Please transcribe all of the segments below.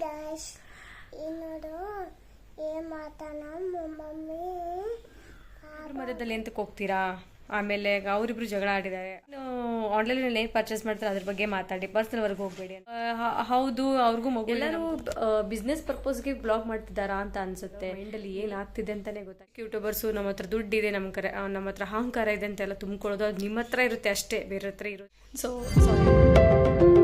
Dash ಇನ್ನೋಡು ಮಾತಾ ಮಾತಾನ mummy ಅವ್ರ ಮಧ್ಯದಲ್ಲಿ ಎಂತಕ್ಕೆ ಹೋಗ್ತೀರಾ? ಆಮೇಲೆ ಅವರಿಬ್ರು ಜಗಳ ಆಡಿದ್ದಾರೆ. ಆನ್ಲೈನ್ ಏನು ಪರ್ಚೇಸ್ ಮಾಡ್ತಾರೆ ಅದ್ರ ಬಗ್ಗೆ ಮಾತಾಡಿ. ಪರ್ಸನಲ್ ವರ್ಗ ಹೋಗ್ಬೇಡಿ ಹೌದು ಅವ್ರಿಗೂ ಮಗು ಎಲ್ಲರೂ ಬಿಸ್ನೆಸ್ ಪರ್ಪಸ್ಗೆ ಬ್ಲಾಗ್ ಮಾಡ್ತಿದ್ದಾರಾ ಅಂತ ಅನ್ಸುತ್ತೆ. ಮೈಂಡಲ್ಲಿ ಏನ್ ಆಗ್ತಿದೆ ಅಂತಾನೆ ಗೊತ್ತಾಗ ಯೂಟ್ಯೂಬರ್ಸ್ ನಮ್ಮ ಹತ್ರ ಇದೆ ನಮ್ಮ ಕರೆ ನಮ್ಮ ಹತ್ರ ಅಹಂಕಾರ ಇದೆ ಅಂತೆಲ್ಲ ತುಂಬ್ಕೊಳ್ಳೋದು ಅದು ನಿಮ್ಮ ಹತ್ರ ಇರುತ್ತೆ ಅಷ್ಟೇ. ಬೇರೆ ಹತ್ರ ಇರುತ್ತೆ ಸೊ ಹಾ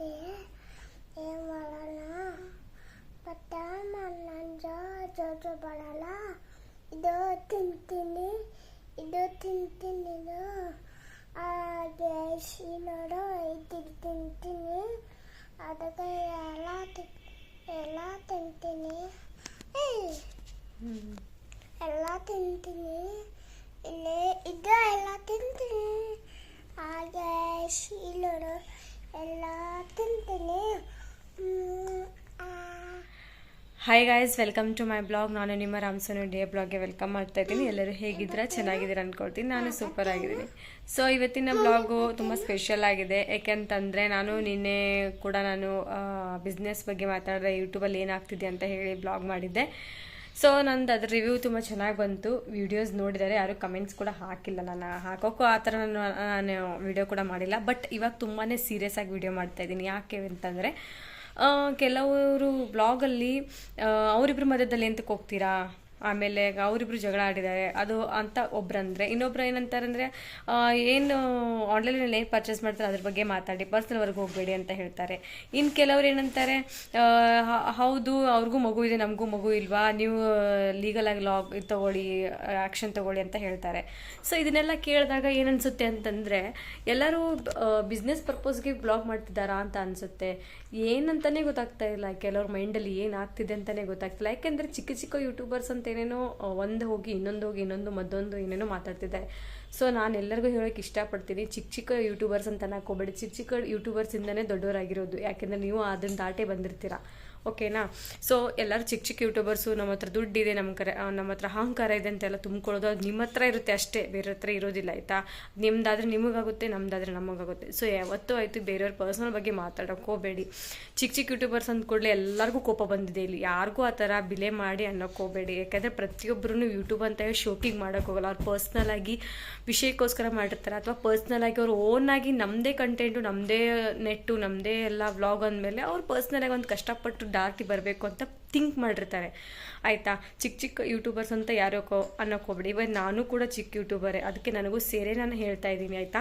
ಆಗತೈತೆ ಏನ್ ಮಾಡೋಣ ಬಟ್ಟ ಜೋ ಜೋಜು ಬರಲ್ಲ ಇದು ತಿಂತೀನಿ ಇದು ತಿಂತೀನಿ ಇದು ಡ್ಯಾಶ್ ಇನ್ನೋಡು ಇದು ತಿಂತೀನಿ, ಅದಕ್ಕೆ ಎಲ್ಲ ಎಲ್ಲ ತಿಂತೀನಿ. ಎಲ್ಲ ತಿಂತೀನಿ. ಇಲ್ಲಿ ಇದು ಎಲ್ಲ ತಿಂತೀನಿ. ಹಾಗೆ ಶೀಲರು ಎಲ್ಲ ತಿಂತೀನಿ. Hi guys welcome to my blog ನಾನು ನಿಮ್ಮ ರಾಮಸೋನು ಡೇ ಬ್ಲಾಗ್ಗೆ ವೆಲ್ಕಮ್ ಮಾಡ್ತಾ ಇದ್ದೀನಿ. ಎಲ್ಲರೂ ಹೇಗಿದ್ದೀರಾ? ಚೆನ್ನಾಗಿದ್ದೀರಾ ಅಂದ್ಕೊಳ್ತೀನಿ ನಾನು ಸೂಪರ್ ಆಗಿದ್ದೀನಿ. ಸೊ ಇವತ್ತಿನ ಬ್ಲಾಗು ತುಂಬ ಸ್ಪೆಷಲ್ ಆಗಿದೆ. ಯಾಕೆಂತಂದರೆ ನಾನು ನಿನ್ನೆ ಕೂಡ ನಾನು ಬಿಸ್ನೆಸ್ ಬಗ್ಗೆ ಮಾತಾಡಿದೆ. ಯೂಟ್ಯೂಬಲ್ಲಿ ಏನಾಗ್ತಿದೆ ಅಂತ ಹೇಳಿ ಬ್ಲಾಗ್ ಮಾಡಿದ್ದೆ. ಸೊ, ನಂದು ಅದ್ರ ರಿವ್ಯೂ ತುಂಬ ಚೆನ್ನಾಗಿ ಬಂತು. ವಿಡಿಯೋಸ್ ನೋಡಿದ್ದಾರೆ ಯಾರು ಕಮೆಂಟ್ಸ್ ಕೂಡ ಹಾಕಿಲ್ಲ. ನಾನು ಹಾಕೋಕ್ಕೂ ಆ ಥರ ನಾನು ನಾನು ವಿಡಿಯೋ ಕೂಡ ಮಾಡಿಲ್ಲ. ಬಟ್ ಇವಾಗ ತುಂಬಾ ಸೀರಿಯಸ್ ಆಗಿ ವಿಡಿಯೋ ಮಾಡ್ತಾ ಇದ್ದೀನಿ. ಯಾಕೆ ಅಂತಂದರೆ ಕೆಲವರು ಬ್ಲಾಗಲ್ಲಿ ಅವರಿಬ್ಬರ ಮಧ್ಯದಲ್ಲಿ ಎಂತಕ್ಕೆ ಹೋಗ್ತೀರಾ? ಆಮೇಲೆ ಅವರಿಬ್ರು ಜಗಳ ಆಡಿದ್ದಾರೆ. ಅದು ಅಂತ ಒಬ್ರಂದ್ರೆ, ಇನ್ನೊಬ್ರು ಏನಂತಾರಂದ್ರೆ ಅಂದ್ರೆ ಏನು ಆನ್ಲೈನಲ್ಲಿ ಏನು ಪರ್ಚೇಸ್ ಮಾಡ್ತಾರೆ ಅದ್ರ ಬಗ್ಗೆ ಮಾತಾಡಿ ಪರ್ಸನಲ್ ವರ್ಗ ಹೋಗಬೇಡಿ ಅಂತ ಹೇಳ್ತಾರೆ. ಇನ್ನು ಕೆಲವ್ರು ಏನಂತಾರೆ ಹೌದು, ಅವ್ರಿಗೂ ಮಗು ಇದೆ, ನಮಗೂ ಮಗು ಇಲ್ವಾ, ನೀವು ಲೀಗಲ್ ಆಗಿ ಲಾಗ್ ತಗೊಳ್ಳಿ ಆ್ಯಕ್ಷನ್ ತಗೊಳ್ಳಿ ಅಂತ ಹೇಳ್ತಾರೆ. ಸೊ ಇದನ್ನೆಲ್ಲ ಕೇಳಿದಾಗ ಏನನ್ಸುತ್ತೆ ಅಂತಂದರೆ, ಎಲ್ಲರೂ ಬಿಸ್ನೆಸ್ ಪರ್ಪಸ್ಗೆ ಬ್ಲಾಗ್ ಮಾಡ್ತಿದ್ದಾರಾ ಅಂತ ಅನ್ಸುತ್ತೆ. ಏನಂತಾನೆ ಗೊತ್ತಾಗ್ತಾ ಇಲ್ಲ. ಕೆಲವ್ರ ಮೈಂಡಲ್ಲಿ ಏನು ಆಗ್ತಿದೆ ಅಂತಾನೆ ಗೊತ್ತಾಗ್ತಿಲ್ಲ. ಯಾಕೆಂದರೆ ಚಿಕ್ಕ ಚಿಕ್ಕ ಯೂಟ್ಯೂಬರ್ಸ್ ಅಂತ ಏನೇನೋ ಒಂದು ಹೋಗಿ, ಇನ್ನೊಂದು ಹೋಗಿ, ಇನ್ನೊಂದು, ಮತ್ತೊಂದು, ಏನೇನೋ ಮಾತಾಡ್ತಿದ್ದಾರೆ. ಸೊ ನಾನು ಎಲ್ಲರಿಗೂ ಹೇಳೋಕ್ಕೆ ಇಷ್ಟಪಡ್ತೀನಿ. ಚಿಕ್ಕ ಚಿಕ್ಕ ಯೂಟ್ಯೂಬರ್ಸ್ ಅಂತ ಹಾಕೋಬೇಡಿ ಚಿಕ್ಕ ಚಿಕ್ಕ ಯೂಟ್ಯೂಬರ್ಸಿಂದನೇ ದೊಡ್ಡವರಾಗಿರೋದು. ಯಾಕೆಂದರೆ ನೀವು ಅದನ್ನ ದಾಟೇ ಬಂದಿರ್ತೀರಾ. ಓಕೆನಾ? ಸೊ ಎಲ್ಲರೂ ಚಿಕ್ಕ ಚಿಕ್ಕ ಯೂಟ್ಯೂಬರ್ಸು ನಮ್ಮ ಹತ್ರ ದುಡ್ಡಿದೆ, ನಮ್ಮ ಕರೆ ನಮ್ಮ ಹತ್ರ ಅಹಂಕಾರ ಇದೆ ಅಂತೆಲ್ಲ ತುಂಬ್ಕೊಳ್ಳೋದು, ಅದು ನಿಮ್ಮ ಹತ್ರ ಇರುತ್ತೆ ಅಷ್ಟೇ, ಬೇರೆ ಹತ್ರ ಇರೋದಿಲ್ಲ, ಆಯಿತಾ? ನಿಮ್ದಾದ್ರೆ ನಿಮಗಾಗುತ್ತೆ ನಮ್ಮದಾದ್ರೆ ನಮಗಾಗುತ್ತೆ. ಸೊ ಯಾವತ್ತೂ ಆಯಿತು ಬೇರೆಯವ್ರ ಪರ್ಸನಲ್ ಬಗ್ಗೆ ಮಾತಾಡೋಕೆ ಹೋಗಬೇಡಿ. ಚಿಕ್ಕ ಚಿಕ್ಕ ಯೂಟ್ಯೂಬರ್ಸ್ ಅಂದ ಕೂಡಲೇ ಎಲ್ಲರಿಗೂ ಕೋಪ ಬಂದಿದೆ ಇಲ್ಲಿ. ಯಾರಿಗೂ ಆ ಥರ ಬಿಲೆ ಮಾಡಿ ಅನ್ನೋಕೆ ಹೋಗಬೇಡಿ. ಯಾಕೆಂದರೆ ಪ್ರತಿಯೊಬ್ಬರೂ ಯೂಟ್ಯೂಬ್ ಅಂತ ಹೇಳಿ ಶೋಕಿಂಗ್ ಮಾಡೋಕೆ ಹೋಗಲ್ಲ. ಅವ್ರು ಪರ್ಸ್ನಲ್ ಆಗಿ ವಿಷಯಕ್ಕೋಸ್ಕರ ಮಾಡಿರ್ತಾರೆ. ಅಥವಾ ಪರ್ಸ್ನಲ್ ಆಗಿ ಅವ್ರು ಓನ್ ಆಗಿ ನಮ್ಮದೇ ಕಂಟೆಂಟು ನಮ್ಮದೇ ನೆಟ್ಟು ನಮ್ಮದೇ ಎಲ್ಲ ವ್ಲಾಗ್ ಅಂದಮೇಲೆ ಅವ್ರು ಪರ್ಸ್ನಲ್ ಆಗಿ ಒಂದು ಕಷ್ಟಪಟ್ಟು ದಾಟಿ ಬರಬೇಕು ಅಂತ ಥಿಂಕ್ ಮಾಡಿರ್ತಾರೆ. ಆಯಿತಾ? ಚಿಕ್ಕ ಚಿಕ್ಕ ಯೂಟ್ಯೂಬರ್ಸ್ ಅಂತ ಯಾರೋ ಕೋ ಅನ್ನೋಕೆ ಹೋಗ್ಬೇಡಿ ಇವಾಗ ನಾನು ಕೂಡ ಚಿಕ್ಕ ಯೂಟ್ಯೂಬರೇ ಅದಕ್ಕೆ ನನಗೂ ಸೇರೇ ನಾನು ಹೇಳ್ತಾ ಇದ್ದೀನಿ, ಆಯಿತಾ?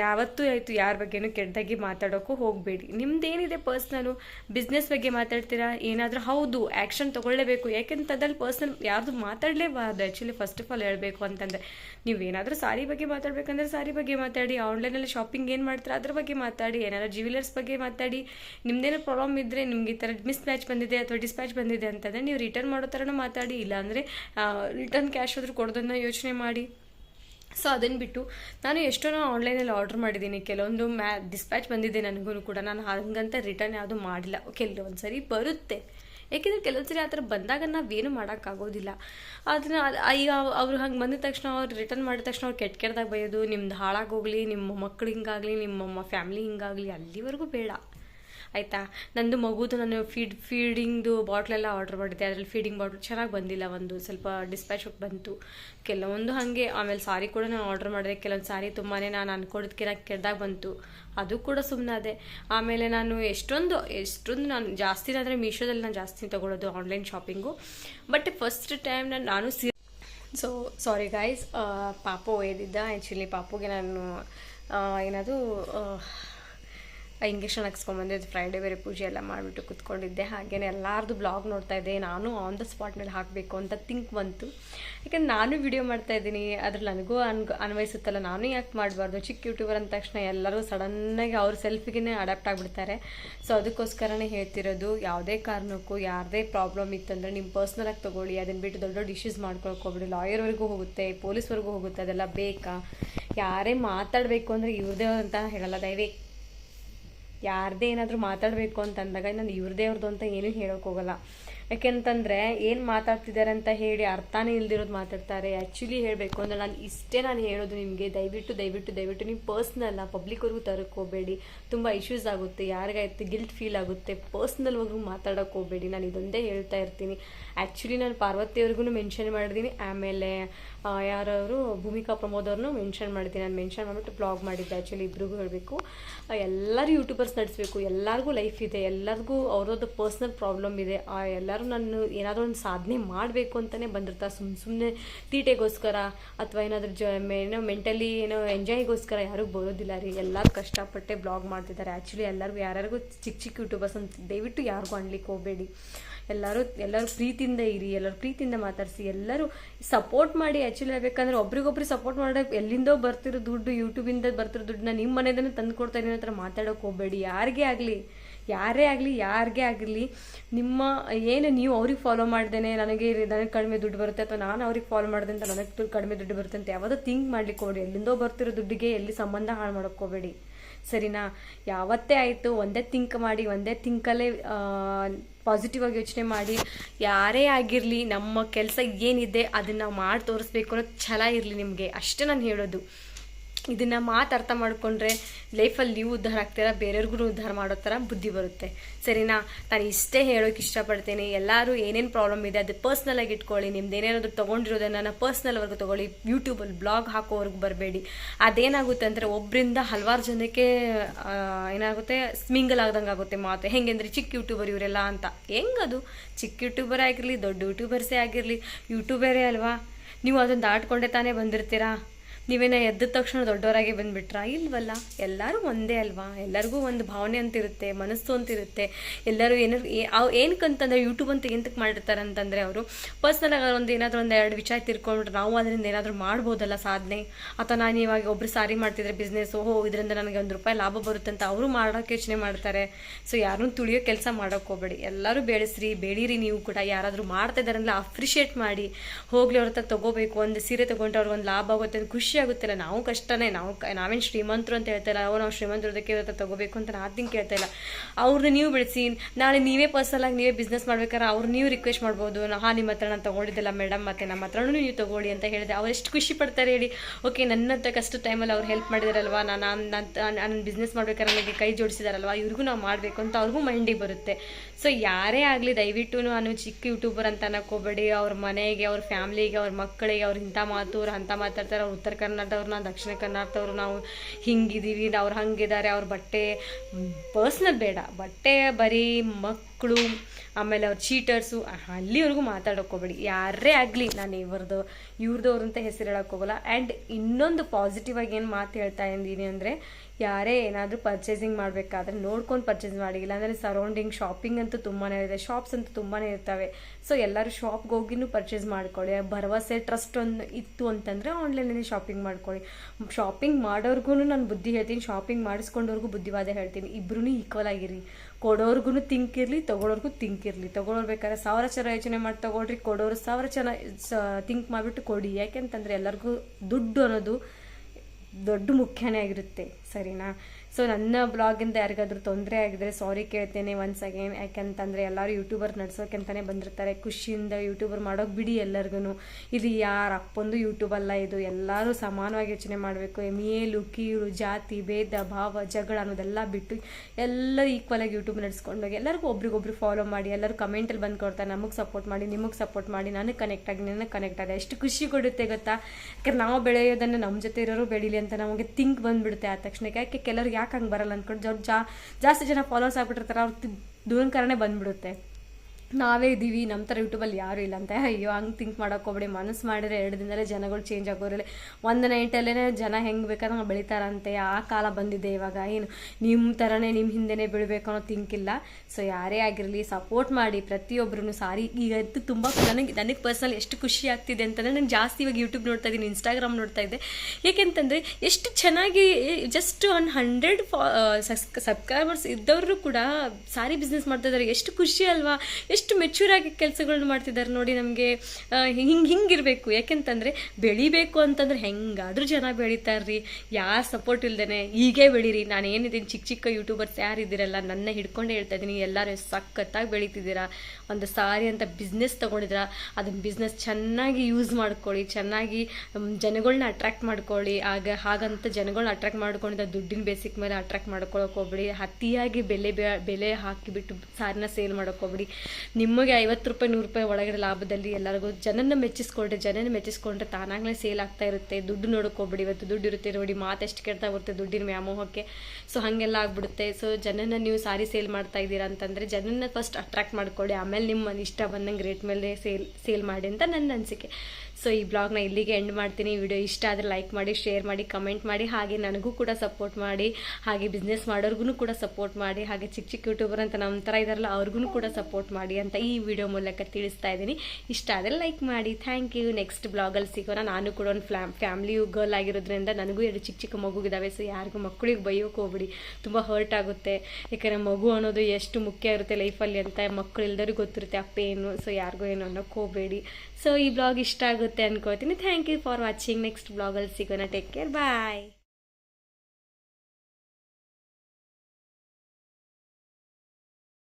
ಯಾವತ್ತೂ ಆಯಿತು ಯಾರ ಬಗ್ಗೆನೂ ಕೆಟ್ಟದಾಗಿ ಮಾತಾಡೋಕ್ಕೂ ಹೋಗಬೇಡಿ. ನಿಮ್ದೇನಿದೆ ಪರ್ಸ್ನಲು ಬಿಸ್ನೆಸ್ ಬಗ್ಗೆ ಮಾತಾಡ್ತೀರಾ? ಏನಾದರೂ ಹೌದು ಆ್ಯಕ್ಷನ್ ತೊಗೊಳ್ಳೇಬೇಕು. ಯಾಕೆಂತ ಅದ್ರಲ್ಲಿ ಪರ್ಸ್ನಲ್ ಯಾರ್ದು ಮಾತಾಡಲೇಬಾರ್ದು. ಆ್ಯಕ್ಚುಲಿ ಫಸ್ಟ್ ಆಫ್ ಆಲ್ ಹೇಳಬೇಕು ಅಂತಂದರೆ ನೀವು ಏನಾದರೂ ಸಾರಿ ಬಗ್ಗೆ ಮಾತಾಡಬೇಕಂದ್ರೆ ಸಾರಿ ಬಗ್ಗೆ ಮಾತಾಡಿ ಆನ್ಲೈನಲ್ಲಿ ಶಾಪಿಂಗ್ ಏನು ಮಾಡ್ತೀರಾ ಅದ್ರ ಬಗ್ಗೆ ಮಾತಾಡಿ, ಏನಾದರೂ ಜ್ಯುವೆಲರ್ಸ್ ಬಗ್ಗೆ ಮಾತಾಡಿ, ನಿಮ್ದೇನೋ ಪ್ರಾಬ್ಲಮ್ ಇದ್ದರೆ ನಿಮ್ಗೆ ಈ ಥರ ಮಿಸ್ ಮ್ಯಾಚ್ ಬಂದಿದೆ ಅಥವಾ ಡಿಸ್ಪ್ಯಾಚ್ ಬಂದಿದೆ ಅಂತಂದರೆ ನೀವು ರಿಟರ್ನ್ ಮಾಡೋ ಥರನೂ ಮಾತಾಡಿ, ಇಲ್ಲಾಂದರೆ ರಿಟರ್ನ್ ಕ್ಯಾಶ್ ಆದರೂ ಕೊಡೋದನ್ನು ಯೋಚನೆ ಮಾಡಿ. ಸೊ ಅದನ್ನು ಬಿಟ್ಟು ನಾನು ಎಷ್ಟೋ ಆನ್ಲೈನಲ್ಲಿ ಆರ್ಡರ್ ಮಾಡಿದ್ದೀನಿ. ಕೆಲವೊಂದು ಮ್ಯಾ ಡಿಸ್ಪ್ಯಾಚ್ ಬಂದಿದೆ ನನಗೂ ಕೂಡ. ನಾನು ಹಂಗಂತ ರಿಟರ್ನ್ ಯಾವುದು ಮಾಡಿಲ್ಲ. ಕೆಲವೊಂದು ಸರಿ ಬರುತ್ತೆ. ಏಕೆಂದರೆ ಕೆಲವೊಂದು ಸರಿ ಆ ಥರ ಬಂದಾಗ ನಾವೇನು ಮಾಡೋಕ್ಕಾಗೋದಿಲ್ಲ. ಅದನ್ನ ಅದ್- ಈಗ ಅವ್ರು ಹಂಗೆ ಬಂದ ತಕ್ಷಣ ಅವ್ರು ರಿಟರ್ನ್ ಮಾಡಿದ ತಕ್ಷಣ ಅವ್ರು ಕೆಟ್ಟ ಕೆಟ್ಟದಾಗ ಬೈಯೋದು, ನಿಮ್ದು ಹಾಳಾಗೋಗಲಿ ನಿಮ್ಮ ಮಕ್ಳು ಹಿಂಗಾಗಲಿ, ನಿಮ್ಮ ಫ್ಯಾಮ್ಲಿ ಹಿಂಗಾಗಲಿ, ಅಲ್ಲಿವರೆಗೂ ಬೇಡ. ಆಯಿತಾ? ನಂದು ಮಗುದು ನಾನು ಫೀಡ್ ಫೀಡಿಂಗ್ದು ಬಾಟ್ಲೆಲ್ಲ ಆರ್ಡ್ರ್ ಮಾಡಿದ್ದೆ. ಅದರಲ್ಲಿ ಫೀಡಿಂಗ್ ಬಾಟ್ಲ್ ಚೆನ್ನಾಗಿ ಬಂದಿಲ್ಲ ಒಂದು ಸ್ವಲ್ಪ ಡಿಸ್ಪ್ಯಾಚ್ ಬಂತು. ಕೆಲವೊಂದು ಹಾಗೆ. ಆಮೇಲೆ ಸಾರಿ ಕೂಡ ನಾನು ಆರ್ಡ್ರ್ ಮಾಡಿದೆ. ಕೆಲವೊಂದು ಸಾರಿ ತುಂಬಾ ನಾನು ಅನ್ಕೊಡೋದಕ್ಕಿಂತ ಕೆಡ್ದಾಗ ಬಂತು. ಅದು ಕೂಡ ಸುಮ್ಮನೆ ಅದೇ. ಆಮೇಲೆ ನಾನು ಎಷ್ಟೊಂದು ಎಷ್ಟೊಂದು ನಾನು ಜಾಸ್ತಿ ಅಂದರೆ ಮೀಶೋದಲ್ಲಿ ನಾನು ಜಾಸ್ತಿ ತೊಗೊಳೋದು online shopping but first time ನಾನು ನಾನು ಸಿ ಸೊ ಸಾರಿ ಗಾಯ್ಸ್ ಪಾಪು ಒಯ್ದಿದ್ದ. ಆ್ಯಕ್ಚುಲಿ ಪಾಪುಗೆ ನಾನು ಏನದು ಇಂಜೆಕ್ಷನ್ ಹಾಕ್ಸ್ಕೊಂಬಂದಿದ್ದು ಫ್ರೈಡೇ ಬೇರೆ ಪೂಜೆ ಎಲ್ಲ ಮಾಡಿಬಿಟ್ಟು ಕುತ್ಕೊಂಡಿದ್ದೆ. ಹಾಗೇನೆ ಎಲ್ಲರದು ಬ್ಲಾಗ್ ನೋಡ್ತಾ ಇದ್ದೆ. ನಾನು ಆನ್ ದ ಸ್ಪಾಟ್ನಲ್ಲಿ ಹಾಕಬೇಕು ಅಂತ ಥಿಂಕ್ ಬಂತು. ಯಾಕಂದ್ರೆ ನಾನು ವಿಡಿಯೋ ಮಾಡ್ತಾ ಇದ್ದೀನಿ. ಅದ್ರಲ್ಲಿ ನನಗೂ ಅನ್ ಅನ್ವಯಿಸುತ್ತಲ್ಲ, ನಾನು ಯಾಕೆ ಮಾಡಬಾರ್ದು? ಚಿಕ್ಕ ಯೂಟ್ಯೂಬರ್ ಅಂದ ತಕ್ಷಣ ಎಲ್ಲರೂ ಸಡನ್ನಾಗಿ ಅವ್ರ ಸೆಲ್ಫಿಗೇ ಅಡಾಪ್ಟ್ ಆಗಿಬಿಡ್ತಾರೆ. ಸೊ ಅದಕ್ಕೋಸ್ಕರನೇ ಹೇಳ್ತಿರೋದು, ಯಾವುದೇ ಕಾರಣಕ್ಕೂ, ಯಾರದೇ ಪ್ರಾಬ್ಲಮ್ ಇತ್ತಂದರೆ ನಿಮ್ಮ ಪರ್ಸ್ನಲಾಗಿ ತೊಗೊಳ್ಳಿ. ಅದನ್ನು ಬಿಟ್ಟು ದೊಡ್ಡ ದೊಡ್ಡ ಇಶ್ಯೂಸ್ ಮಾಡ್ಕೊಳ್ಕೊಬಿಡಿ ಲಾಯರ್ವರೆಗೂ ಹೋಗುತ್ತೆ ಪೊಲೀಸ್ವರೆಗೂ ಹೋಗುತ್ತೆ. ಅದೆಲ್ಲ ಬೇಕಾ? ಯಾರೇ ಮಾತಾಡಬೇಕು ಅಂದರೆ ಇವ್ರದೇ ಅಂತ ಹೇಳಲ್ಲ. ದಯವಿಟ್ಟು ಯಾರದೇ ಏನಾದರೂ ಮಾತಾಡಬೇಕು ಅಂತಂದಾಗ ನಾನು ಇವ್ರದೇ ಅವ್ರದ್ದು ಅಂತ ಏನೂ ಹೇಳೋಕೆ ಹೋಗಲ್ಲ. ಯಾಕೆಂತಂದರೆ ಏನು ಮಾತಾಡ್ತಿದ್ದಾರೆ ಅಂತ ಹೇಳಿ ಅರ್ಥನೇ ಇಲ್ದಿರೋದು ಮಾತಾಡ್ತಾರೆ. ಆ್ಯಕ್ಚುಲಿ ಹೇಳಬೇಕು ಅಂದರೆ ನಾನು ಇಷ್ಟೇ ನಾನು ಹೇಳೋದು ನಿಮಗೆ. ದಯವಿಟ್ಟು ದಯವಿಟ್ಟು ದಯವಿಟ್ಟು ನೀವು ಪರ್ಸ್ನಲ್ಲ ಪಬ್ಲಿಕ್ವರೆಗೂ ತರಕ್ಕೆ ಹೋಗಬೇಡಿ. ತುಂಬ ಇಶ್ಯೂಸ್ ಆಗುತ್ತೆ. ಯಾರಿಗಾಯ್ತು ಗಿಲ್ಟ್ ಫೀಲ್ ಆಗುತ್ತೆ ಪರ್ಸ್ನಲ್ ಹೋಗಿ ಮಾತಾಡೋಕೆ ಹೋಗಬೇಡಿ. ನಾನು ಇದೊಂದೇ ಹೇಳ್ತಾ ಇರ್ತೀನಿ. ಆ್ಯಕ್ಚುಲಿ ನಾನು ಪಾರ್ವತಿಯವ್ರಿಗೂ ಮೆನ್ಷನ್ ಮಾಡಿದ್ದೀನಿ ಆಮೇಲೆ ಯಾರವರು ಭೂಮಿಕಾ ಪ್ರಮೋದ್ ಅವ್ರನ್ನೂ ಮೆನ್ಷನ್ ಮಾಡಿದ್ದೀನಿ. ನಾನು ಮೆನ್ಷನ್ ಮಾಡಿಬಿಟ್ಟು ಬ್ಲಾಗ್ ಮಾಡಿದ್ದೆ. ಆ್ಯಕ್ಚುಲಿ ಇಬ್ಬರಿಗೂ ಹೇಳಬೇಕು. ಎಲ್ಲರೂ ಯೂಟ್ಯೂಬರ್ಸ್ ನಡೆಸಬೇಕು. ಎಲ್ಲರಿಗೂ ಲೈಫ್ ಇದೆ. ಎಲ್ಲರಿಗೂ ಅವ್ರದ್ದು ಪರ್ಸ್ನಲ್ ಪ್ರಾಬ್ಲಮ್ ಇದೆ. ಆ, ಎಲ್ಲರೂ ನಾನು ಏನಾದರೂ ಒಂದು ಸಾಧನೆ ಮಾಡಬೇಕು ಅಂತಲೇ ಬಂದಿರ್ತಾರೆ ಸುಮ್ಮ ಸುಮ್ಮನೆ ತೀಟೆಗೋಸ್ಕರ ಅಥವಾ ಏನಾದರೂ ಜ ಏನೋ ಮೆಂಟಲಿ ಏನೋ ಎಂಜಾಯ್ಗೋಸ್ಕರ ಯಾರಿಗೂ ಬರೋದಿಲ್ಲ ರೀ. ಎಲ್ಲರೂ ಕಷ್ಟಪಟ್ಟೆ ಬ್ಲಾಗ್ ಮಾಡ್ತಿದ್ದಾರೆ. ಆ್ಯಕ್ಚುಲಿ ಎಲ್ಲರಿಗೂ ಯಾರ್ಯಾರಿಗೂ ಚಿಕ್ಕ ಚಿಕ್ಕ ಯೂಟ್ಯೂಬರ್ಸ್ ಅಂತ ದಯವಿಟ್ಟು ಯಾರಿಗೂ ಅನ್ಲಿಕ್ಕೆ ಹೋಗಬೇಡಿ. ಎಲ್ಲರೂ ಎಲ್ಲರೂ ಪ್ರೀತಿಯಿಂದ ಇರಿ, ಎಲ್ಲರೂ ಪ್ರೀತಿಯಿಂದ ಮಾತಾಡಿಸಿ, ಎಲ್ಲರೂ ಸಪೋರ್ಟ್ ಮಾಡಿ ಆ್ಯಕ್ಚುಲಿ ಹೇಳ್ಬೇಕಂದ್ರೆ ಒಬ್ರಿಗೊಬ್ರು ಸಪೋರ್ಟ್ ಮಾಡೋಕೆ ಎಲ್ಲಿಂದೋ ಬರ್ತಿರೋ ದುಡ್ಡು ಯೂಟ್ಯೂಬಿಂದ ಬರ್ತಿರೋ ದುಡ್ಡನ್ನ ನಿಮ್ಮ ಮನೆಯದನ್ನು ತಂದು ಕೊಡ್ತಾ ಇರೋ ಹತ್ರ ಮಾತಾಡೋಕೆ ಹೋಗಬೇಡಿ. ಯಾರಿಗೇ ಆಗಲಿ, ಯಾರೇ ಆಗಲಿ, ಯಾರಿಗೇ ಆಗಲಿ, ನಿಮ್ಮ ಏನು ನೀವು ಅವ್ರಿಗೆ ಫಾಲೋ ಮಾಡ್ದೇನೆ ನನಗೆ ನನಗೆ ಕಡಿಮೆ ದುಡ್ಡು ಬರುತ್ತೆ ಅಥವಾ ನಾನು ಅವ್ರಿಗೆ ಫಾಲೋ ಮಾಡಿದೆ ಅಂತ ನನಗೆ ಕಡಿಮೆ ದುಡ್ಡು ಬರುತ್ತೆ ಅಂತ ಯಾವುದೋ ಥಿಂಕ್ ಮಾಡ್ಲಿಕ್ಕೆ ಹೋಗ್ಬೇಡಿ. ಎಲ್ಲಿಂದೋ ಬರ್ತಿರೋ ದುಡ್ಡಿಗೆ ಎಲ್ಲಿ ಸಂಬಂಧ ಹಾಳು ಮಾಡೋಕ್ಕೋಬೇಡಿ ಹೋಗಬೇಡಿ. ಸರಿನಾ? ಯಾವತ್ತೇ ಆಯಿತು, ಒಂದೇ ಥಿಂಕ್ ಮಾಡಿ, ಒಂದೇ ಥಿಂಕಲ್ಲೇ ಪಾಸಿಟಿವ್ ಆಗಿ ಯೋಚನೆ ಮಾಡಿ, ಯಾರೇ ಆಗಿರಲಿ, ನಮ್ಮ ಕೆಲಸ ಏನಿದೆ, ಅದನ್ನು ಮಾಡಿ ತೋರಿಸ್ಬೇಕು ಅನ್ನೋ ಛಲ ಇರಲಿ ನಿಮಗೆ. ಅಷ್ಟೇ ನಾನು ಹೇಳೋದು. ಇದನ್ನು ಮಾತು ಅರ್ಥ ಮಾಡಿಕೊಂಡ್ರೆ ಲೈಫಲ್ಲಿ ನೀವು ಉದ್ಧಾರ ಆಗ್ತೀರಾ ಬೇರೆಯವ್ರಿಗೂ ಉದ್ಧಾರ ಮಾಡೋ ಥರ ಬುದ್ಧಿ ಬರುತ್ತೆ. ಸರಿನಾ? ನಾನು ಇಷ್ಟೇ ಹೇಳೋಕೆ ಇಷ್ಟಪಡ್ತೀನಿ. ಎಲ್ಲರೂ ಏನೇನು ಪ್ರಾಬ್ಲಮ್ ಇದೆ, ಅದು ಪರ್ಸ್ನಲ್ ಆಗಿ ಇಟ್ಕೊಳ್ಳಿ. ನಿಮ್ದು ಏನೇನಾದರೂ ತೊಗೊಂಡಿರೋದನ್ನು ಪರ್ಸ್ನಲ್ ಪರ್ಸ್ನಲ್ವರೆಗೂ ತೊಗೊಳ್ಳಿ. ಯೂಟ್ಯೂಬಲ್ಲಿ ಬ್ಲಾಗ್ ಹಾಕೋವರೆಗೂ ಬರಬೇಡಿ. ಅದೇನಾಗುತ್ತೆ ಅಂದರೆ ಒಬ್ಬರಿಂದ ಹಲವಾರು ಜನಕ್ಕೆ ಏನಾಗುತ್ತೆ? ಸ್ಮಿಂಗಲ್ ಆಗ್ದಂಗೆ ಆಗುತ್ತೆ ಮಾತು. ಹೆಂಗೆ ಅಂದರೆ ಚಿಕ್ಕ ಯೂಟ್ಯೂಬರ್ ಇವರೆಲ್ಲ ಅಂತ. ಹೆಂಗದು? ಚಿಕ್ಕ ಯೂಟ್ಯೂಬರ್ ಆಗಿರಲಿ, ದೊಡ್ಡ ಯೂಟ್ಯೂಬರ್ಸೇ ಆಗಿರಲಿ. ಯೂಟ್ಯೂಬರೇ ಅಲ್ವಾ? ನೀವು ಅದನ್ನು ದಾಟ್ಕೊಂಡೇ ತಾನೇ ಬಂದಿರ್ತೀರಾ? ನೀವೇನ ಎದ್ದ ತಕ್ಷಣ ದೊಡ್ಡವರಾಗಿ ಬಂದ್ಬಿಟ್ರಾ? ಇಲ್ವಲ್ಲ, ಎಲ್ಲರೂ ಒಂದೇ ಅಲ್ವಾ? ಎಲ್ಲರಿಗೂ ಒಂದು ಭಾವನೆ ಅಂತಿರುತ್ತೆ, ಮನಸ್ಸು ಅಂತಿರುತ್ತೆ. ಎಲ್ಲರೂ ಏನಾದ್ರು ಅವು ಏನಕ್ಕಂತಂದ್ರೆ ಯೂಟ್ಯೂಬ್ ಅಂತ ಎಂತಕ್ಕೆ ಮಾಡಿರ್ತಾರೆ ಅಂತಂದರೆ ಅವರು ಪರ್ಸ್ನಲಾಗಿ ಒಂದು ಏನಾದರೂ ಒಂದು ಎರಡು ವಿಚಾರ ತಿರ್ಕೊಂಡ್ರೆ, ನಾವು ಅದರಿಂದ ಏನಾದರೂ ಮಾಡ್ಬೋದಲ್ಲ ಸಾಧನೆ? ಅಥವಾ ನಾನು ಇವಾಗ ಒಬ್ರು ಸಾರಿ ಮಾಡ್ತಿದ್ರೆ ಬಿಸ್ನೆಸ್ ಓಹೋ, ಇದರಿಂದ ನನಗೆ ಒಂದು ರೂಪಾಯಿ ಲಾಭ ಬರುತ್ತೆ ಅಂತ ಅವರು ಮಾಡೋಕ್ಕೆ ಯೋಚನೆ ಮಾಡ್ತಾರೆ. ಸೊ ಯಾರನ್ನೂ ತುಳಿಯೋ ಕೆಲಸ ಮಾಡೋಕೆ ಹೋಗ್ಬೇಡಿ. ಎಲ್ಲರೂ ಬೆಳೆಸ್ರಿ ಬೆಳೀರಿ ನೀವು ಕೂಡ. ಯಾರಾದರೂ ಮಾಡ್ತಾ ಇದ್ದಾರೆ ಅಂದ್ರೆ ಅಪ್ರಿಷಿಯೇಟ್ ಮಾಡಿ. ಹೋಗ್ಲಿ, ಅವ್ರ ತಗೋಬೇಕು, ಒಂದು ಸೀರೆ ತಗೊಂಡ್ರೆ ಅವ್ರಿಗೆ ಒಂದು ಲಾಭ ಆಗುತ್ತೆ, ಖುಷಿ ಆಗುತ್ತಲ್ಲ ನಾವು ಕಷ್ಟನೇ, ನಾವು ನಾವೇನು ಶ್ರೀಮಂತರು ಅಂತ ಹೇಳ್ತಾ ಇಲ್ಲ. ಅವ್ರು ನಾವು ಶ್ರೀಮಂತರು ಅದಕ್ಕೆ ಇವ್ರ ಹತ್ರ ತಗೋಬೇಕು ಅಂತ ನಾನು ಅದನ್ನ ಕೇಳ್ತಾ ಇಲ್ಲ. ಅವ್ರನ್ನ ನೀವು ಬೆಳೆಸಿ ನಾಳೆ ನೀವೇ ಪರ್ಸನಲ್ ಆಗಿ ನೀವೇ ಬಿಸ್ನೆಸ್ ಮಾಡ್ಬೇಕಾದ್ರೆ ಅವ್ರು ನೀವು ರಿಕ್ವೆಸ್ಟ್ ಮಾಡ್ಬೋದು. ಹಾಂ ನಿಮ್ಮ ಹತ್ರ ನಾನು ತೊಗೊಂಡಿದ್ದಿಲ್ಲ ಮೇಡಮ್ ಮತ್ತೆ ನಮ್ಮ ಹತ್ರನೂ ನೀವು ತೊಗೊಳ್ಳಿ ಅಂತ ಹೇಳಿದೆ. ಅವ್ರು ಎಷ್ಟು ಖುಷಿ ಪಡ್ತಾರೆ ಹೇಳಿ. ಓಕೆ ನನ್ನ ಹತ್ರ ಕಷ್ಟ ಟೈಮಲ್ಲಿ ಅವ್ರು ಹೆಲ್ಪ್ ಮಾಡಿದಾರಲ್ವಾ? ನಾನು ನನ್ನ ಬಿಸ್ನೆಸ್ ಮಾಡ್ಬೇಕಾದ್ರೆ ನನಗೆ ಕೈ ಜೋಡಿಸಿದಾರಲ್ವಾ? ಇವ್ರಿಗೂ ನಾವು ಮಾಡಬೇಕು ಅಂತ ಅವ್ರಿಗೂ ಮೈಂಡಿಗೆ ಬರುತ್ತೆ. ಸೊ ಯಾರೇ ಆಗಲಿ ದಯವಿಟ್ಟು ನಾನು ಚಿಕ್ಕ ಯೂಟ್ಯೂಬರ್ ಅಂತ ಅನ್ನೋಕ್ಕೋಬೇಡಿ ಅವ್ರ ಮನೆಗೆ, ಅವ್ರ ಫ್ಯಾಮ್ಲಿಗೆ ಅವ್ರ ಮಕ್ಕಳಿಗೆ, ಅವ್ರು ಇಂಥ ಮಾತು, ಅವ್ರು ಅಂಥ ಮಾತಾಡ್ತಾರೆ, ಅವ್ರ ಉತ್ತರ ಕನ್ನಡದವ್ರು ನಾವು ದಕ್ಷಿಣ ಕನ್ನಡದವ್ರು ನಾವು ಹಿಂಗಿದ್ದೀವಿ ಅವ್ರು ಹಂಗಿದ್ದಾರೆ ಅವ್ರ ಬಟ್ಟೆ ಪರ್ಸ್ನಲ್ ಬೇಡ. ಬಟ್ಟೆ ಬರೀ ಮಕ್ಕಳು ಆಮೇಲೆ ಅವ್ರ ಚೀಟರ್ಸು ಅಲ್ಲಿವರೆಗೂ ಮಾತಾಡೋಕ್ಕೋಬೇಡಿ ಯಾರೇ ಆಗಲಿ, ನಾನು ಇವ್ರದ್ದು ಇವ್ರದವ್ರು ಅಂತ ಹೆಸರು ಹೇಳೋಕ್ಕೋಗಲ್ಲ ಆ್ಯಂಡ್ ಇನ್ನೊಂದು ಪಾಸಿಟಿವ್ ಆಗಿ ಏನು ಮಾತು ಹೇಳ್ತಾ ಇದ್ದೀನಿ ಅಂದರೆ ಯಾರೇ ಏನಾದರೂ ಪರ್ಚೇಸಿಂಗ್ ಮಾಡಬೇಕಾದ್ರೆ ನೋಡ್ಕೊಂಡು ಪರ್ಚೇಸ್ ಮಾಡಿ. ಇಲ್ಲಾಂದರೆ ಸರೌಂಡಿಂಗ್ ಶಾಪಿಂಗ್ ಅಂತೂ ತುಂಬಾ ಇದೆ. ಶಾಪ್ಸ್ ಅಂತೂ ತುಂಬಾ ಇರ್ತವೆ. ಸೊ ಎಲ್ಲರೂ ಶಾಪ್ಗೆ ಹೋಗಿನೂ ಪರ್ಚೇಸ್ ಮಾಡ್ಕೊಳ್ಳಿ. ಭರವಸೆ ಟ್ರಸ್ಟ್ ಒಂದು ಇತ್ತು ಅಂತಂದರೆ ಆನ್ಲೈನಲ್ಲಿ ಶಾಪಿಂಗ್ ಮಾಡ್ಕೊಳ್ಳಿ. ಶಾಪಿಂಗ್ ಮಾಡೋರ್ಗು ನಾನು ಬುದ್ಧಿ ಹೇಳ್ತೀನಿ. ಶಾಪಿಂಗ್ ಮಾಡಿಸ್ಕೊಂಡವ್ರಿಗೂ ಬುದ್ಧಿವಾದ ಹೇಳ್ತೀನಿ. ಇಬ್ಬರೂ ಈಕ್ವಲ್ ಆಗಿರಿ. ಕೊಡೋರ್ಗು ತಿಂಕ್ ಇರಲಿ, ತೊಗೊಳೋರ್ಗು ತಿಂಕ್ ಇರಲಿ. ತೊಗೊಳೋರು ಬೇಕಾದ್ರೆ ಸಾವಿರ ಚರ ಯೋಚನೆ ಮಾಡಿ ತೊಗೊಳ್ರಿ. ಕೊಡೋರು ಸಾವಿರ ಚೆನ್ನ ತಿಂಕ್ ಮಾಡಿಬಿಟ್ಟು ಕೊಡಿ. ಯಾಕೆಂತಂದರೆ ಎಲ್ಲರಿಗೂ ದುಡ್ಡು ಅನ್ನೋದು ದೊಡ್ಡ ಮುಖ್ಯನೇ ಆಗಿರುತ್ತೆ ಸರಿನಾ? ಸೊ ನನ್ನ ಬ್ಲಾಗಿಂದ ಯಾರಿಗಾದ್ರೂ ತೊಂದರೆ ಆಗಿದ್ರೆ ಸಾರಿ ಕೇಳ್ತೇನೆ ಒನ್ಸ್ ಅಗೇನ್ ಯಾಕೆಂತಂದರೆ ಎಲ್ಲರೂ ಯೂಟ್ಯೂಬರ್ ನಡ್ಸೋಕೆ ಅಂತಲೇ ಬಂದಿರ್ತಾರೆ. ಖುಷಿಯಿಂದ ಯೂಟ್ಯೂಬರ್ ಮಾಡೋಕೆ ಬಿಡಿ ಎಲ್ಲರಿಗೂ ಇದು ಯಾರ ಅಪ್ಪೊಂದು ಯೂಟ್ಯೂಬ್ ಅಲ್ಲ ಇದು. ಎಲ್ಲರೂ ಸಮಾನವಾಗಿ ಯೋಚನೆ ಮಾಡಬೇಕು. ಮೇಲು ಕೀಳು ಜಾತಿ, ಭೇದ, ಭಾವ, ಜಗಳ ಅನ್ನೋದೆಲ್ಲ ಬಿಟ್ಟು ಎಲ್ಲರೂ ಈಕ್ವಲ್ ಆಗಿ ಯೂಟ್ಯೂಬ್ ನಡ್ಸ್ಕೊಂಡೋಗಿ ಎಲ್ಲರಿಗೂ ಒಬ್ರಿಗೊಬ್ರು ಫಾಲೋ ಮಾಡಿ, ಎಲ್ಲರೂ ಕಮೆಂಟಲ್ಲಿ ಬಂದು ಕೊಡ್ತಾರೆ. ನಮಗೆ ಸಪೋರ್ಟ್ ಮಾಡಿ, ನಿಮಗೆ ಸಪೋರ್ಟ್ ಮಾಡಿ, ನನಗೆ ಕನೆಕ್ಟ್ ಆಗಿ, ನನಗೆ ಕನೆಕ್ಟ್ ಆಗಿ. ಎಷ್ಟು ಖುಷಿ ಕೊಡುತ್ತೆ ಗೊತ್ತಾ? ಯಾಕಂದ್ರೆ ನಾವು ಬೆಳೆಯೋದನ್ನು ನಮ್ಮ ಜೊತೆ ಇರೋರು ಬೆಳೀಲಿ ಅಂತ ನಮಗೆ ಥಿಂಕ್ ಬಂದ್ಬಿಡುತ್ತೆ ಆ ತಕ್ಷಣಕ್ಕೆ. ಯಾಕೆ? ಕೆಲವ್ರಿಗೆ ಯಾಕೆ ಹಂಗೆ ಬರಲ್ಲ ಅಂದ್ಕೊಂಡು ಜಾ ಜಾಸ್ತಿ ಜನ ಫಾಲೋವರ್ಸ್ ಆಗ್ಬಿಟ್ಟಿರ್ತಾರೆ ಅವ್ರ ದೂರಂಕರನೇ ಬಂದ್ಬಿಡುತ್ತೆ. ನಾವೇ ಇದ್ದೀವಿ ನಮ್ಮ ಥರ ಯೂಟ್ಯೂಬಲ್ಲಿ ಯಾರೂ ಇಲ್ಲ ಅಂತ. ಅಯ್ಯೋ, ಹಂಗೆ ಥಿಂಕ್ ಮಾಡೋಕ್ಕೋಬೇಡಿ ಹೋಗ್ಬೇಡಿ. ಮನಸ್ಸು ಮಾಡಿದ್ರೆ ಎರಡು ದಿನದಲ್ಲೇ ಜನಗಳು ಚೇಂಜ್ ಆಗೋರಲ್ಲಿ ಒಂದು ನೈಟಲ್ಲೇ ಜನ ಹೆಂಗೆ ಬೇಕಾದ್ರೆ ಬೆಳಿತಾರಂತೆ. ಆ ಕಾಲ ಬಂದಿದೆ ಇವಾಗ. ಏನು ನಿಮ್ಮ ಥರನೇ ನಿಮ್ಮ ಹಿಂದೆನೇ ಬೀಳಬೇಕು ಅನ್ನೋ ಥಿಂಕ್ ಇಲ್ಲ. ಸೊ ಯಾರೇ ಆಗಿರಲಿ ಸಪೋರ್ಟ್ ಮಾಡಿ ಪ್ರತಿಯೊಬ್ಬರೂ ಸಾರಿ. ಈಗ ಅದು ತುಂಬ ನನಗೆ ನನಗೆ ಪರ್ಸನಲ್ ಎಷ್ಟು ಖುಷಿ ಆಗ್ತಿದೆ ಅಂತಂದರೆ ನಾನು ಜಾಸ್ತಿ ಇವಾಗ ಯೂಟ್ಯೂಬ್ ನೋಡ್ತಾ ಇದ್ದೀನಿ ಇನ್ಸ್ಟಾಗ್ರಾಮ್ ನೋಡ್ತಾ ಇದ್ದೆ. ಏಕೆಂತಂದರೆ ಎಷ್ಟು ಚೆನ್ನಾಗಿ ಜಸ್ಟ್ ಒನ್ ಹಂಡ್ರೆಡ್ ಫಾ ಸಬ್ಸ್ಕ್ರೈಬರ್ಸ್ ಇದ್ದವರು ಕೂಡ ಸಾರಿ ಬಿಸ್ನೆಸ್ ಮಾಡ್ತಾ ಇದ್ದಾರೆ ಎಷ್ಟು ಖುಷಿ ಅಲ್ವಾ? ಎಷ್ಟು ಮೆಚ್ಯೂರ್ ಆಗಿ ಕೆಲಸಗಳನ್ನ ಮಾಡ್ತಿದ್ದಾರೆ ನೋಡಿ ನಮಗೆ ಹಿಂಗೆ ಇರಬೇಕು ಯಾಕೆಂತಂದರೆ ಬೆಳಿಬೇಕು ಅಂತಂದ್ರೆ ಹೆಂಗಾದರೂ ಜನ ಬೆಳಿತಾರ್ರಿ. ಯಾರು ಸಪೋರ್ಟ್ ಇಲ್ದೇನೆ ಹೀಗೆ ಬೆಳೀರಿ. ನಾನು ಏನಿದ್ದೀನಿ ಚಿಕ್ಕ ಚಿಕ್ಕ ಯೂಟ್ಯೂಬರ್ಸ್ ಯಾರಿದ್ದೀರಲ್ಲ ನನ್ನ ಹಿಡ್ಕೊಂಡೇ ಹೇಳ್ತಾ ಇದ್ದೀನಿ ಎಲ್ಲರೂ ಸಖತ್ತಾಗಿ ಬೆಳೀತಿದ್ದೀರಾ? ಒಂದು ಸಾರಿ ಅಂತ ಬಿಸ್ನೆಸ್ ತೊಗೊಂಡಿದ್ರ ಅದನ್ನ ಬಿಸ್ನೆಸ್ ಚೆನ್ನಾಗಿ ಯೂಸ್ ಮಾಡ್ಕೊಳ್ಳಿ. ಚೆನ್ನಾಗಿ ಜನಗಳನ್ನ ಅಟ್ರಾಕ್ಟ್ ಮಾಡ್ಕೊಳ್ಳಿ. ಆಗ, ಹಾಗಂತ ಜನಗಳನ್ನ ಅಟ್ರಾಕ್ಟ್ ಮಾಡ್ಕೊಂಡಿದ್ದ ದುಡ್ಡಿನ ಬೇಸಿಕ್ ಮೇಲೆ ಅಟ್ರಾಕ್ಟ್ ಮಾಡ್ಕೊಳಕ್ಕೆ ಹೋಗ್ಬಿಡಿ. ಅತಿಯಾಗಿ ಬೆಲೆ ಬೆಲೆ ಹಾಕಿಬಿಟ್ಟು ಸಾರಿನ ಸೇಲ್ ಮಾಡೋಕೆ ಹೋಗ್ಬಿಡಿ. ನಿಮಗೆ ಐವತ್ತು ರೂಪಾಯಿ, ನೂರು ರೂಪಾಯಿ ಒಳಗಡೆ ಲಾಭದಲ್ಲಿ ಎಲ್ಲರಿಗೂ ಜನನ ಮೆಚ್ಚಿಸ್ಕೊಂಡ್ರೆ ಜನನ ಮೆಚ್ಚಿಸ್ಕೊಂಡ್ರೆ ತಾನಾಗಲೇ ಸೇಲ್ ಆಗ್ತಾ ಇರುತ್ತೆ. ದುಡ್ಡು ನೋಡೋಕೆ ಹೋಗ್ಬಿಡಿ. ಇವತ್ತು ದುಡ್ಡು ಇರುತ್ತೆ, ನೋಡಿ ಮಾತೆಷ್ಟು ಕೇಳ್ತಾ ಬರುತ್ತೆ ದುಡ್ಡಿನ ವ್ಯಾಮೋಹಕ್ಕೆ. ಸೊ ಹಾಗೆಲ್ಲ ಆಗ್ಬಿಡುತ್ತೆ. ಸೊ ಜನನ ನೀವು ಸಾರಿ ಸೇಲ್ ಮಾಡ್ತಾ ಇದ್ದೀರಾ ಅಂತಂದರೆ, ಜನನ ಫಸ್ಟ್ ಅಟ್ರಾಕ್ಟ್ ಮಾಡ್ಕೊಳ್ಳಿ. ಆಮೇಲೆ ನಿಮ್ಮ ಇಷ್ಟ ಬಂದಂಗೆ ರೇಟ್ ಮೇಲೆ ಸೇಲ್ ಸೇಲ್ ಮಾಡಿ ಅಂತ ನನ್ನ ಅನಿಸಿಕೆ. ಸೊ ಈ ಬ್ಲಾಗ್ನ ಇಲ್ಲಿಗೆ ಎಂಡ್ ಮಾಡ್ತೀನಿ. ವಿಡಿಯೋ ಇಷ್ಟ ಆದರೆ ಲೈಕ್ ಮಾಡಿ ಶೇರ್ ಮಾಡಿ ಕಮೆಂಟ್ ಮಾಡಿ, ಹಾಗೆ ನನಗೂ ಕೂಡ ಸಪೋರ್ಟ್ ಮಾಡಿ, ಹಾಗೆ ಬಿಸ್ನೆಸ್ ಮಾಡೋರ್ಗು ಕೂಡ ಸಪೋರ್ಟ್ ಮಾಡಿ, ಹಾಗೆ ಚಿಕ್ಕ ಚಿಕ್ಕ ಯೂಟ್ಯೂಬರ್ ಅಂತ ನಮ್ಮ ಥರ ಇದಾರಲ್ಲ ಅವ್ರಿಗೂ ಕೂಡ ಸಪೋರ್ಟ್ ಮಾಡಿ. ಅಂತ ಈ ವಿಡಿಯೋ ಮೂಲಕ ತಿಳಿಸ್ತಾ ಇದ್ದೀನಿ. ಇಷ್ಟ ಆದರೆ ಲೈಕ್ ಮಾಡಿ. ಥ್ಯಾಂಕ್ ಯು ನೆಕ್ಸ್ಟ್ ಬ್ಲಾಗಲ್ಲಿ ಸಿಗೋಣ. ನಾನು ಕೂಡ ಒಂದು ಫ್ಲಾ ಫ್ಯಾಮ್ಲಿ ಗರ್ಲ್ ಆಗಿರೋದ್ರಿಂದ ನನಗೂ ಎರಡು ಚಿಕ್ಕ ಚಿಕ್ಕ ಮಗುಗಿದ್ದಾವೆ ಸೊ ಯಾರಿಗೂ ಮಕ್ಕಳಿಗೆ ಬೈಯೋಕೆ ಹೋಗ್ಬಿಡಿ. ತುಂಬ ಹರ್ಟ್ ಆಗುತ್ತೆ. ಯಾಕಂದರೆ ಮಗು ಅನ್ನೋದು ಎಷ್ಟು ಮುಖ್ಯ ಇರುತ್ತೆ ಲೈಫಲ್ಲಿ ಅಂತ ಮಕ್ಕಳು ಎಲ್ಲರಿಗೂ ಗೊತ್ತಿರುತ್ತೆ. ಆ ಪೇನು ಸೊ ಯಾರಿಗೂ ಏನು ಅನ್ನೋಕೆ ಹೋಗಬೇಡಿ. ಸೊ ಈ ಬ್ಲಾಗ್ ಇಷ್ಟ ಆಗುತ್ತೆ ಅನ್ಕೋತೀನಿ thank you for watching next ಬ್ಲಾಗಲ್ಲಿ ಸಿಗೋಣ. Take care bye